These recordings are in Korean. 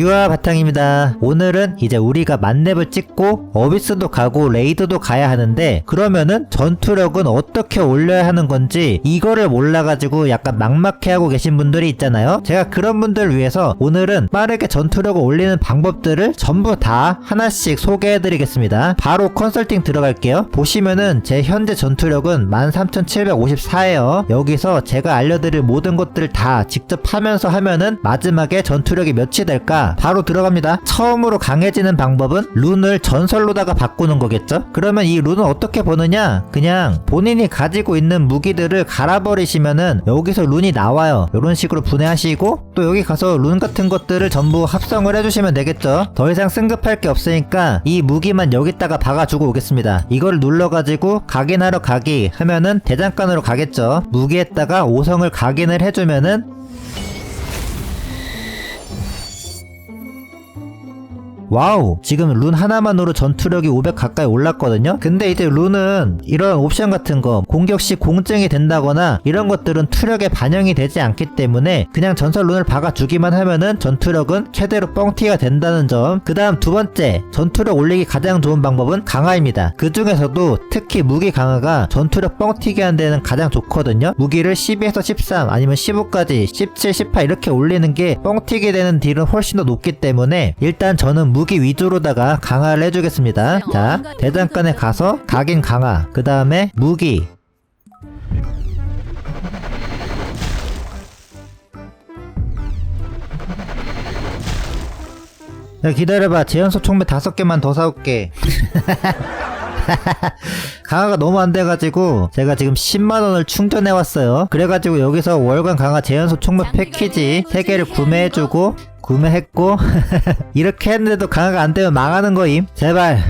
유아 바탕입니다. 오늘은 이제 우리가 만렙을 찍고 어비스도 가고 레이드도 가야 하는데 그러면은 전투력은 어떻게 올려야 하는 건지 이거를 몰라가지고 약간 막막해하고 계신 분들이 있잖아요. 제가 그런 분들 위해서 오늘은 빠르게 전투력을 올리는 방법들을 전부 다 하나씩 소개해드리겠습니다. 바로 컨설팅 들어갈게요. 보시면은 제 현재 전투력은 13,754예요. 여기서 제가 알려드릴 모든 것들을 다 직접 하면서 하면은 마지막에 전투력이 몇이 될까? 바로 들어갑니다. 처음으로 강해지는 방법은 룬을 전설로다가 바꾸는 거겠죠? 그러면 이 룬은 어떻게 보느냐? 그냥 본인이 가지고 있는 무기들을 갈아버리시면은 여기서 룬이 나와요. 이런 식으로 분해하시고 또 여기 가서 룬 같은 것들을 전부 합성을 해주시면 되겠죠? 더 이상 승급할 게 없으니까 이 무기만 여기다가 박아주고 오겠습니다. 이걸 눌러가지고 각인하러 가기 하면은 대장간으로 가겠죠? 무기에다가 5성을 각인을 해주면은 와우 지금 룬 하나만으로 전투력이 500 가까이 올랐거든요? 근데 이제 룬은 이런 옵션 같은 거 공격 시 공증이 된다거나 이런 것들은 투력에 반영이 되지 않기 때문에 그냥 전설 룬을 박아주기만 하면은 전투력은 최대로 뻥튀기가 된다는 점 그 다음 두 번째 전투력 올리기 가장 좋은 방법은 강화입니다. 그 중에서도 특히 무기 강화가 전투력 뻥튀기 하는 데는 가장 좋거든요. 무기를 12에서 13 아니면 15까지 17, 18 이렇게 올리는 게 뻥튀기 되는 딜은 훨씬 더 높기 때문에 일단 저는 무기 위주로다가 강화를 해주겠습니다. 자, 대장간에 가서 각인 강화, 그 다음에 무기. 야, 기다려봐. 제연소 총매 다섯 개만 더 사올게. 강화가 너무 안 돼가지고 제가 지금 10만원을 충전해왔어요. 그래가지고 여기서 월간 강화 제연소 총무 패키지 3개를 구매해주고 구매했고 이렇게 했는데도 강화가 안 되면 망하는 거임. 제발.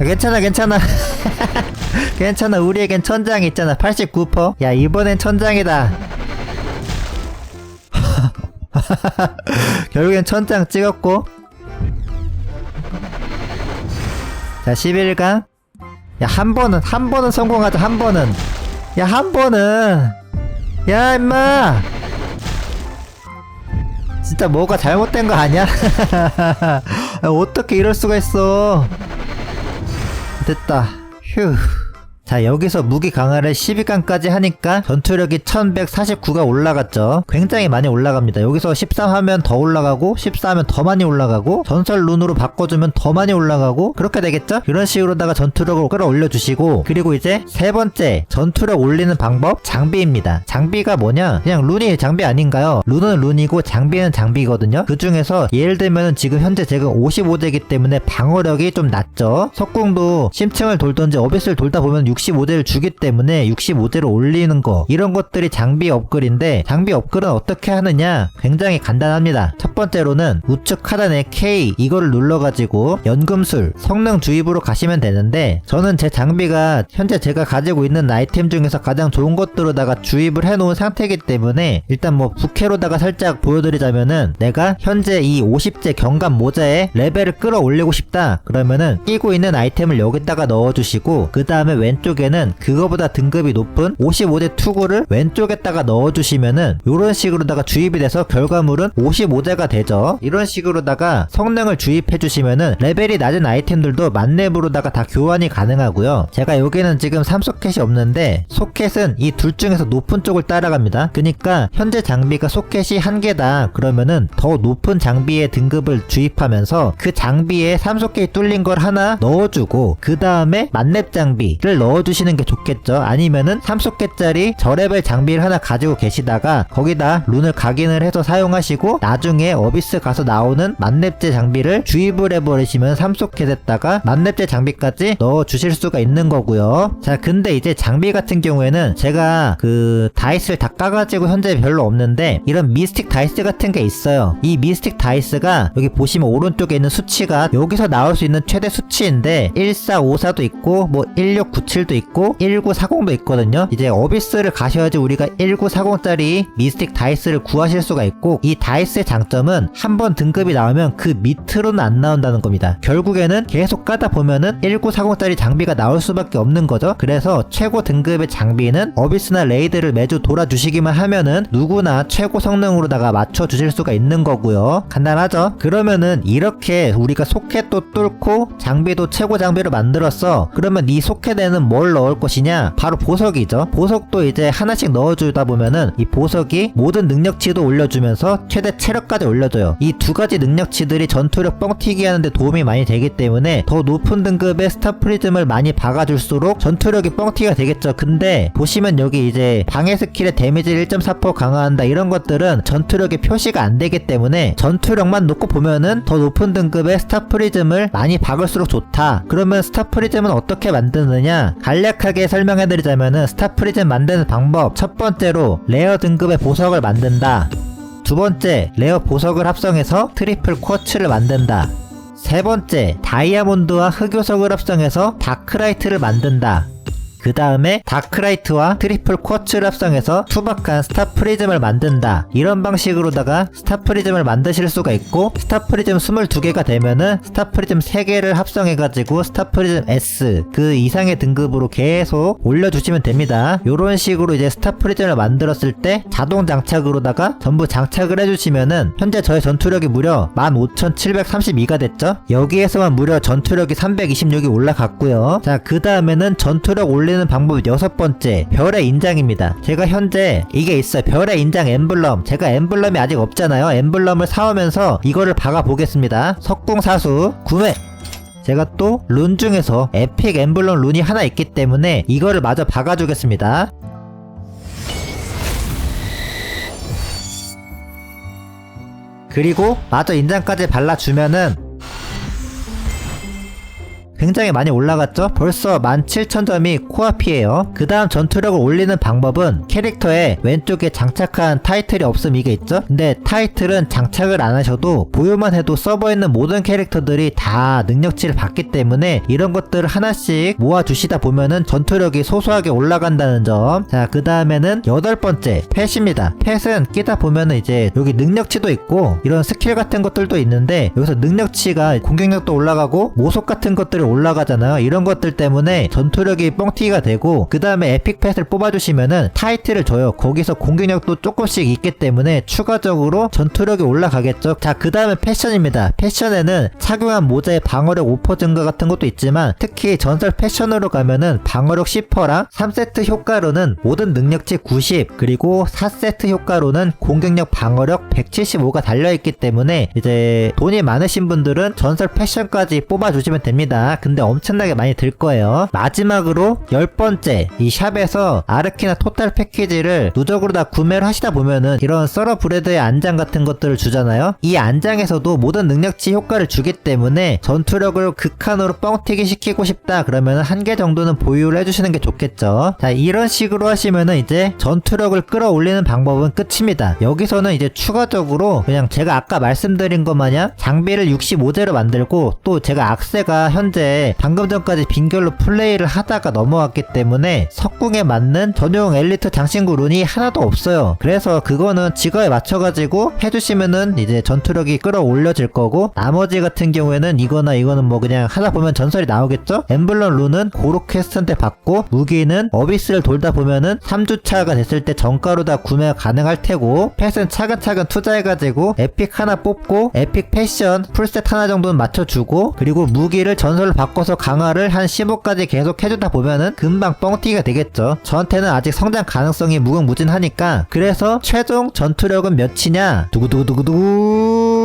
아, 괜찮아 괜찮아. 괜찮아. 우리에겐 천장이 있잖아. 89%야 이번엔 천장이다 결국엔 천장 찍었고. 자 11강. 야 한 번은 한 번은 성공하자 한 번은. 야 한 번은. 야 임마. 진짜 뭐가 잘못된 거 아니야? 야, 어떻게 이럴 수가 있어? 됐다. 휴 자 여기서 무기 강화를 12강까지 하니까 전투력이 1149가 올라갔죠. 굉장히 많이 올라갑니다. 여기서 13 하면 더 올라가고 14 하면 더 많이 올라가고 전설 룬으로 바꿔주면 더 많이 올라가고 그렇게 되겠죠? 이런 식으로다가 전투력을 끌어올려 주시고 그리고 이제 세 번째 전투력 올리는 방법 장비입니다. 장비가 뭐냐? 그냥 룬이 장비 아닌가요? 룬은 룬이고 장비는 장비거든요. 그 중에서 예를 들면 지금 현재 제가 55대이기 때문에 방어력이 좀 낮죠. 석궁도 심층을 돌던지 어비스를 돌다 보면 65대를 주기 때문에 65대를 올리는 거. 이런 것들이 장비 업글인데 장비 업글은 어떻게 하느냐? 굉장히 간단합니다. 첫 번째로는 우측 하단에 K 이거를 눌러가지고 연금술 성능 주입으로 가시면 되는데 저는 제 장비가 현재 제가 가지고 있는 아이템 중에서 가장 좋은 것들로다가 주입을 해놓은 상태이기 때문에 일단 뭐 부캐로다가 살짝 보여드리자면은 내가 현재 이 50제 경감 모자에 레벨을 끌어올리고 싶다. 그러면은 끼고 있는 아이템을 여기다가 넣어주시고 그 다음에 왼쪽 에는 그거보다 등급이 높은 55대 투구를 왼쪽에다가 넣어주시면은 이런 식으로다가 주입이 돼서 결과물은 55대가 되죠. 이런 식으로다가 성능을 주입해 주시면은 레벨이 낮은 아이템들도 만렙으로다가 다 교환이 가능하고요. 제가 여기는 지금 3소켓이 없는데 소켓은 이 둘 중에서 높은 쪽을 따라갑니다. 그니까 현재 장비가 소켓이 한 개다. 그러면은 더 높은 장비의 등급을 주입하면서 그 장비에 3소켓이 뚫린 걸 하나 넣어주고 그 다음에 만렙 장비를 넣어 주시는 게 좋겠죠? 아니면은 3소켓짜리 저레벨 장비를 하나 가지고 계시다가 거기다 룬을 각인을 해서 사용하시고 나중에 어비스 가서 나오는 만렙제 장비를 주입을 해버리시면 3소켓에다가 만렙제 장비까지 넣어주실 수가 있는 거고요. 자 근데 이제 장비 같은 경우에는 제가 그 다이스를 다 까가지고 현재 별로 없는데 이런 미스틱 다이스 같은 게 있어요. 이 미스틱 다이스가 여기 보시면 오른쪽에 있는 수치가 여기서 나올 수 있는 최대 수치인데 1454도 있고 뭐1697 도 1941도 있고 1940도 있거든요. 이제 어비스를 가셔야지 우리가 1940짜리 미스틱 다이스를 구하실 수가 있고 이 다이스의 장점은 한 번 등급이 나오면 그 밑으로는 안 나온다는 겁니다. 결국에는 계속 까다 보면은 1940짜리 장비가 나올 수밖에 없는 거죠. 그래서 최고 등급의 장비는 어비스나 레이드를 매주 돌아주시기만 하면은 누구나 최고 성능으로다가 맞춰 주실 수가 있는 거고요. 간단하죠? 그러면은 이렇게 우리가 소켓도 뚫고 장비도 최고 장비로 만들었어. 그러면 이 소켓에는 뭘 넣을 것이냐? 바로 보석이죠. 보석도 이제 하나씩 넣어주다 보면은 이 보석이 모든 능력치도 올려주면서 최대 체력까지 올려줘요. 이 두 가지 능력치들이 전투력 뻥튀기 하는데 도움이 많이 되기 때문에 더 높은 등급의 스타 프리즘을 많이 박아줄수록 전투력이 뻥튀기가 되겠죠. 근데 보시면 여기 이제 방해 스킬의 데미지를 1.4% 강화한다 이런 것들은 전투력이 표시가 안 되기 때문에 전투력만 놓고 보면은 더 높은 등급의 스타 프리즘을 많이 박을수록 좋다. 그러면 스타 프리즘은 어떻게 만드느냐? 간략하게 설명해드리자면은 스타 프리즘 만드는 방법 첫 번째로 레어 등급의 보석을 만든다. 두 번째, 레어 보석을 합성해서 트리플 쿼츠를 만든다. 세 번째, 다이아몬드와 흑요석을 합성해서 다크라이트를 만든다. 그 다음에 다크라이트와 트리플 쿼츠를 합성해서 투박한 스타 프리즘을 만든다. 이런 방식으로다가 스타 프리즘을 만드실 수가 있고 스타 프리즘 22개가 되면은 스타 프리즘 3개를 합성해가지고 스타 프리즘 S 그 이상의 등급으로 계속 올려주시면 됩니다. 요런 식으로 이제 스타 프리즘을 만들었을 때 자동 장착으로다가 전부 장착을 해주시면은 현재 저의 전투력이 무려 15,732가 됐죠? 여기에서만 무려 전투력이 326이 올라갔고요. 자, 그 다음에는 전투력 올리 는 방법 여섯 번째, 별의 인장입니다. 제가 현재 이게 있어요. 별의 인장 엠블럼. 제가 엠블럼이 아직 없잖아요. 엠블럼을 사오면서 이거를 박아 보겠습니다. 석궁사수 구매! 제가 또 룬 중에서 에픽 엠블럼 룬이 하나 있기 때문에 이거를 마저 박아주겠습니다. 그리고 마저 인장까지 발라주면은 굉장히 많이 올라갔죠? 벌써 17,000점이 코앞이에요. 그 다음 전투력을 올리는 방법은 캐릭터에 왼쪽에 장착한 타이틀이 없음 이게 있죠? 근데 타이틀은 장착을 안 하셔도 보유만 해도 서버에 있는 모든 캐릭터들이 다 능력치를 받기 때문에 이런 것들을 하나씩 모아주시다 보면은 전투력이 소소하게 올라간다는 점. 자, 그 다음에는 여덟 번째, 펫입니다. 펫은 끼다 보면은 이제 여기 능력치도 있고 이런 스킬 같은 것들도 있는데 여기서 능력치가 공격력도 올라가고 모속 같은 것들이 올라가잖아요. 이런 것들 때문에 전투력이 뻥튀기가 되고 그 다음에 에픽 펫을 뽑아주시면은 타이틀을 줘요. 거기서 공격력도 조금씩 있기 때문에 추가적으로 전투력이 올라가겠죠. 자, 그 다음에 패션입니다. 패션에는 착용한 모자의 방어력 5% 증가 같은 것도 있지만 특히 전설 패션으로 가면은 방어력 10%랑 3세트 효과로는 모든 능력치 90 그리고 4세트 효과로는 공격력 방어력 175가 달려있기 때문에 이제 돈이 많으신 분들은 전설 패션까지 뽑아주시면 됩니다. 근데 엄청나게 많이 들 거예요. 마지막으로 열 번째 이 샵에서 아르키나 토탈 패키지를 누적으로 다 구매를 하시다 보면은 이런 서러 브레드의 안장 같은 것들을 주잖아요. 이 안장에서도 모든 능력치 효과를 주기 때문에 전투력을 극한으로 뻥튀기 시키고 싶다 그러면 한 개 정도는 보유를 해주시는 게 좋겠죠. 자 이런 식으로 하시면은 이제 전투력을 끌어올리는 방법은 끝입니다. 여기서는 이제 추가적으로 그냥 제가 아까 말씀드린 것 마냥 장비를 65제로 만들고 또 제가 악세가 현재 방금 전까지 빈결로 플레이를 하다가 넘어왔기 때문에 석궁에 맞는 전용 엘리트 장신구 룬이 하나도 없어요. 그래서 그거는 직업에 맞춰가지고 해주시면은 이제 전투력이 끌어올려질 거고 나머지 같은 경우에는 이거나 이거는 뭐 그냥 하다 보면 전설이 나오겠죠? 엠블럼 룬은 고로 퀘스트인데 받고 무기는 어비스를 돌다 보면은 3주차가 됐을 때 정가로 다 구매가 가능할 테고 펫은 차근차근 투자해가지고 에픽 하나 뽑고 에픽 패션 풀셋 하나 정도는 맞춰주고 그리고 무기를 전설로 바꿔서 강화를 한 15까지 계속 해주다 보면은 금방 뻥튀기가 되겠죠. 저한테는 아직 성장 가능성이 무궁무진하니까 그래서 최종 전투력은 몇이냐 두구두구두구두구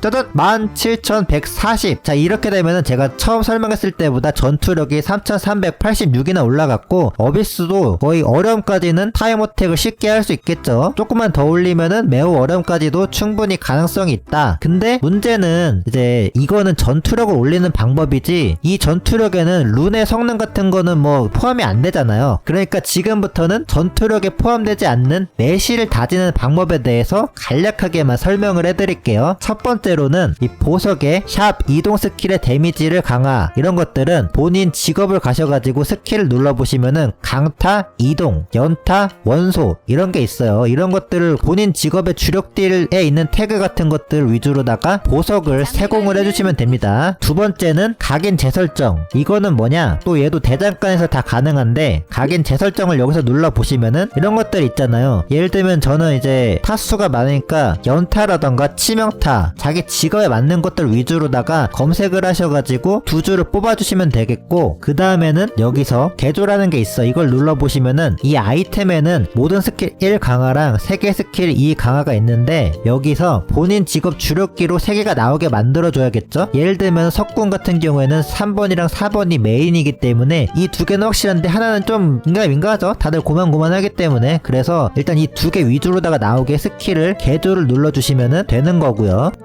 짜잔 17,140. 자 이렇게 되면은 제가 처음 설명했을 때보다 전투력이 3,386이나 올라갔고 어비스도 거의 어려움까지는 타임 어택을 쉽게 할 수 있겠죠. 조금만 더 올리면은 매우 어려움까지도 충분히 가능성이 있다. 근데 문제는 이제 이거는 전투력을 올리는 방법이지 이 전투력에는 룬의 성능 같은 거는 뭐 포함이 안 되잖아요. 그러니까 지금부터는 전투력에 포함되지 않는 내실을 다지는 방법에 대해서 간략하게만 설명을 해드릴게요. 첫 번째로는 이 보석의 샵 이동 스킬의 데미지를 강화 이런 것들은 본인 직업을 가셔가지고 스킬을 눌러보시면은 강타, 이동, 연타, 원소 이런 게 있어요. 이런 것들을 본인 직업의 주력 딜에 있는 태그 같은 것들 위주로다가 보석을 세공을 해주시면 됩니다. 두 번째는 각인 재설정. 이거는 뭐냐? 또 얘도 대장간에서 다 가능한데 각인 재설정을 여기서 눌러보시면은 이런 것들 있잖아요. 예를 들면 저는 이제 타수가 많으니까 연타라던가 치명타 자기 직업에 맞는 것들 위주로다가 검색을 하셔가지고 두 줄을 뽑아주시면 되겠고 그 다음에는 여기서 개조라는 게 있어. 이걸 눌러보시면은 이 아이템에는 모든 스킬 1 강화랑 3개 스킬 2 강화가 있는데 여기서 본인 직업 주력기로 3개가 나오게 만들어줘야겠죠? 예를 들면 석궁 같은 경우에는 3번이랑 4번이 메인이기 때문에 이 두 개는 확실한데 하나는 좀 민감민감하죠? 다들 고만고만하기 때문에 그래서 일단 이 두 개 위주로다가 나오게 스킬을 개조를 눌러주시면 되는 거고요.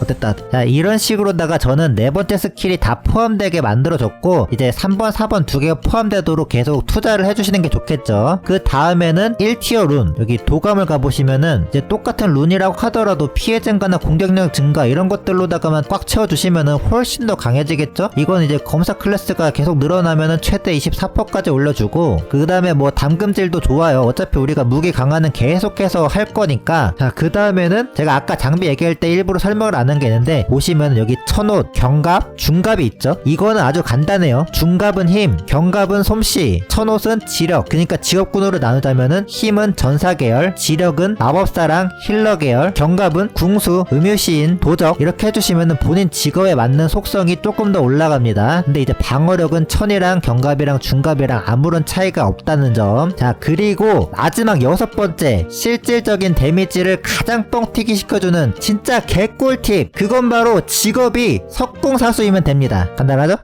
어땠다. 자, 이런 식으로다가 저는 네 번째 스킬이 다 포함되게 만들어줬고, 이제 3번, 4번 두 개가 포함되도록 계속 투자를 해주시는 게 좋겠죠. 그 다음에는 1티어 룬. 여기 도감을 가보시면은, 이제 똑같은 룬이라고 하더라도 피해 증가나 공격력 증가 이런 것들로다가만 꽉 채워주시면은 훨씬 더 강해지겠죠? 이건 이제 검사 클래스가 계속 늘어나면은 최대 24%까지 올려주고, 그 다음에 뭐 담금질도 좋아요. 어차피 우리가 무기 강화는 계속해서 할 거니까. 자, 그 다음에는 제가 아까 장비 얘기할 때 일부러 설명을 안 한게 있는데 보시면 여기 천옷, 경갑, 중갑이 있죠. 이거는 아주 간단해요. 중갑은 힘, 경갑은 솜씨, 천옷은 지력. 그러니까 직업군으로 나누자면은 힘은 전사 계열, 지력은 마법사랑 힐러 계열, 경갑은 궁수, 음유시인, 도적 이렇게 해주시면은 본인 직업에 맞는 속성이 조금 더 올라갑니다. 근데 이제 방어력은 천이랑 경갑이랑 중갑이랑 아무런 차이가 없다는 점. 자 그리고 마지막 여섯 번째 실질적인 데미지를 가장 뻥튀기 시켜주는 진짜 개꿀 팁. 그건 바로 직업이 석궁사수이면 됩니다. 간단하죠?